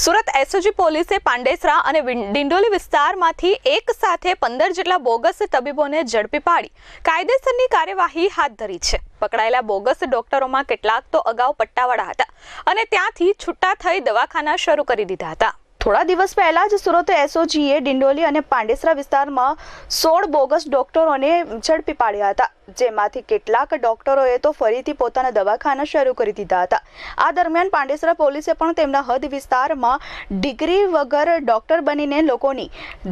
Surat SOG પોલીસે પાંડેસરા અને ડિંડોલી વિસ્તારમાંથી એક સાથે પંદર જેટલા બોગસ તબીબોને ઝડપી પાડી. કાયદેસરની કાર્યવાહી હાથ ધરી છે. પકડાયેલા બોગસ ડોક્ટરોમાં કેટલાક તો અગાઉ પટ્ટાવાળા હતા અને ત્યાંથી છૂટા થઈ દવાખાના શરૂ કરી દીધા હતા. થોડા દિવસ પહેલા જ સુરત એસઓજીએ ડિંડોલી અને પાંડેસરા વિસ્તારમાં સોળ બોગસ ડોક્ટરોને ઝડપી પાડ્યા હતા. જેમાંથી કેટલાક ડોક્ટરોએ તો ફરીથી પોતાના દવાખાના શરૂ કરી દીધા હતા. આ દરમિયાન પાંડેસરા પોલીસે પણ તેમના હદ વિસ્તારમાં ડિગ્રી વગર ડોક્ટર બનીને લોકોની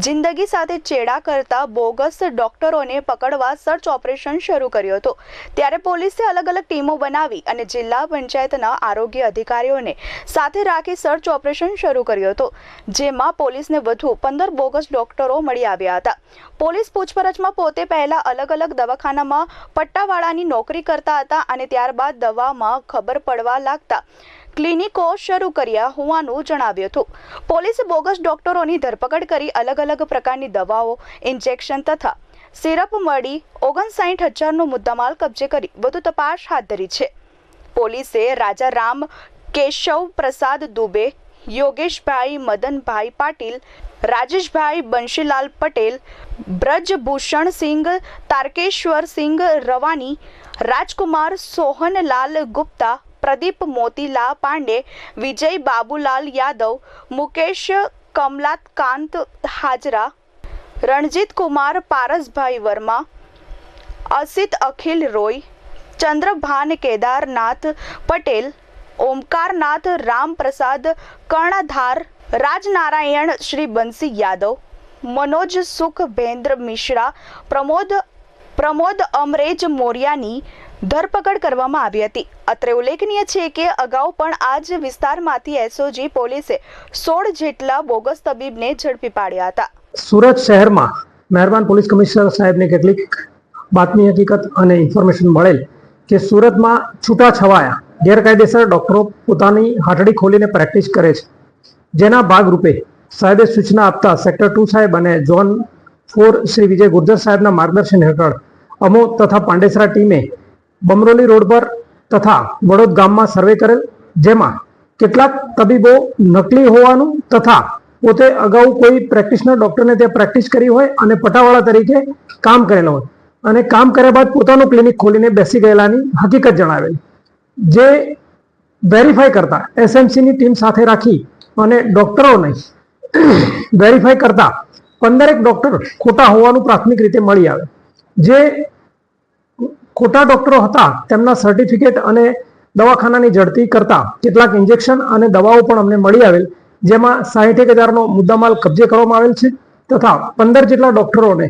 જિંદગી સાથે ચેડા કરતા બોગસ ડોક્ટરોને પકડવા સર્ચ ઓપરેશન શરૂ કર્યું હતું. ત્યારે પોલીસે અલગ અલગ ટીમો બનાવી અને જિલ્લા પંચાયતના આરોગ્ય અધિકારીઓને સાથે રાખી સર્ચ ઓપરેશન શરૂ કર્યું હતું. જેમાં પોલીસને વધુ પંદર બોગસ ડોક્ટરો મળી આવ્યા હતા. પોલીસ પૂછપરછમાં પોતે પહેલા અલગ અલગ દવાખાનામાં પટ્ટાવાળાની નોકરી કરતા હતા અને ત્યારબાદ દવામાં ખબર પડવા લાગતા ક્લિનિકો શરૂ કર્યા હોવાનું જણાવ્યું હતું. પોલીસે બોગસ ડોક્ટરોની ધરપકડ કરી અલગ અલગ પ્રકારની દવાઓ, ઇન્જેક્શન તથા સિરપ મળી ઓગણસાઠ હજારનો મુદ્દામાલ કબજે કરી વધુ તપાસ હાથ ધરી છે. પોલીસે રાજા રામ કેશવ પ્રસાદ દુબે યોગેશભાઈ મદનભાઈ પાટીલ રાજેશભાઈ બંશીલાલ પટેલ બ્રજભૂષણ સિંઘ તારકેશ્વર સિંઘ રવાની રાજકુમાર સોહનલાલ ગુપ્તા પ્રદીપ મોતીલા પાંડે વિજય બાબુલાલ યાદવ મુકેશ કમલાકાંત હાજરા રણજીત કુમાર પારસભાઈ વર્મા અસિત અખિલ રોય ચંદ્રભાન કેદારનાથ પટેલ ઓમકારનાથ રામપ્રસાદ, કર્ણધાર, રાજનારાયણ, શ્રી બંસી યાદવ, મનોજ સુખભેન્દ્ર મિશ્રા, પ્રમોદ પ્રમોદ અમરેજ મોર્યાની ધરપકડ કરવામાં આવી હતી. અત્રે ઉલ્લેખનીય છે કે અગાઉ પણ આ જ વિસ્તારમાંથી એસઓજી પોલીસે સોળ જેટલા બોગસ તબીબને ઝડપી પાડ્યા હતા. સુરત શહેરમાં મહેરબાન પોલીસ કમિશનર સાહેબને કેટલીક બાતમી હકીકત અને ઇન્ફોર્મેશન મળેલ કે સુરતમાં છૂટા છવાયા ગેરકાયદેસર ડોક્ટરો પોતાની હાટડી ખોલીને પ્રેક્ટિસ કરે છે. જેના ભાગરૂપે સાહેબે સૂચના આપતા સેક્ટર ટુ સાહેબ અને ઝોન ફોર શ્રી વિજય ગુર્જર સાહેબના માર્ગદર્શન હેઠળ અમો તથા પાંડેસરા ટીમે બમરોલી રોડ પર તથા વડોદ ગામમાં સર્વે કરેલ, જેમાં કેટલાક તબીબો નકલી હોવાનું તથા પોતે અગાઉ કોઈ પ્રેક્ટિશનર ડોક્ટરને ત્યાં પ્રેક્ટિસ કરી હોય અને પટાવાળા તરીકે કામ કરેલો હોય. અને કામ કર્યા બાદ પોતાનું ક્લિનિક ખોલીને બેસી ગયેલાની હકીકત જણાવેલી. જે વેરીફાઈ કરતા એસએમસીની ટીમ સાથે રાખી અને ડોક્ટરોને વેરીફાઈ કરતા, પંદરેક ડોક્ટર ખોટા હોવાનું પ્રાથમિક રીતે મળી આવે. જે ખોટા ડોક્ટરો હતા, તેમના સર્ટિફિકેટ અને દવાખાનાની ઝડપી કરતા, કેટલાક ઇન્જેક્શન અને દવાઓ પણ અમને મળી આવેલ, જેમાં સાહીઠેક હજારનો મુદ્દામાલ કબજે કરવામાં આવેલ છે, તથા પંદર જેટલા ડોક્ટરોને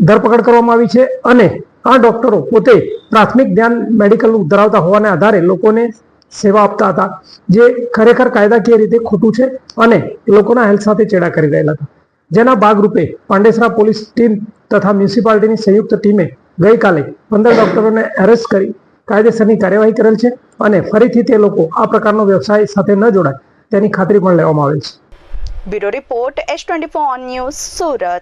ધરપકડ કરવામાં આવી છે અને આ ડોક્ટરો પોતે પ્રાથમિક ધ્યાન મેડિકલ ધરાવતા હોવાને આધારે લોકોને સેવા આપતા હતા, જે ખરેખર કાયદાકીય રીતે ખોટું છે અને લોકોના હેલ્થ સાથે ચેડા કરી રહેલા હતા. જેના ભાગરૂપે પાંડેસરા પોલીસ ટીમ તથા મ્યુનિસિપાલિટીની સંયુક્ત ટીમે ગઈકાલે પંદર ડોક્ટરોને એરેસ્ટ કરી કાયદેસરની કાર્યવાહી કરેલ છે અને ફરીથી તે લોકો આ પ્રકારનો વ્યવસાય સાથે ન જોડાય તેની ખાતરી પણ લેવામાં આવેલ છે. Bureau report S twenty four news Surat.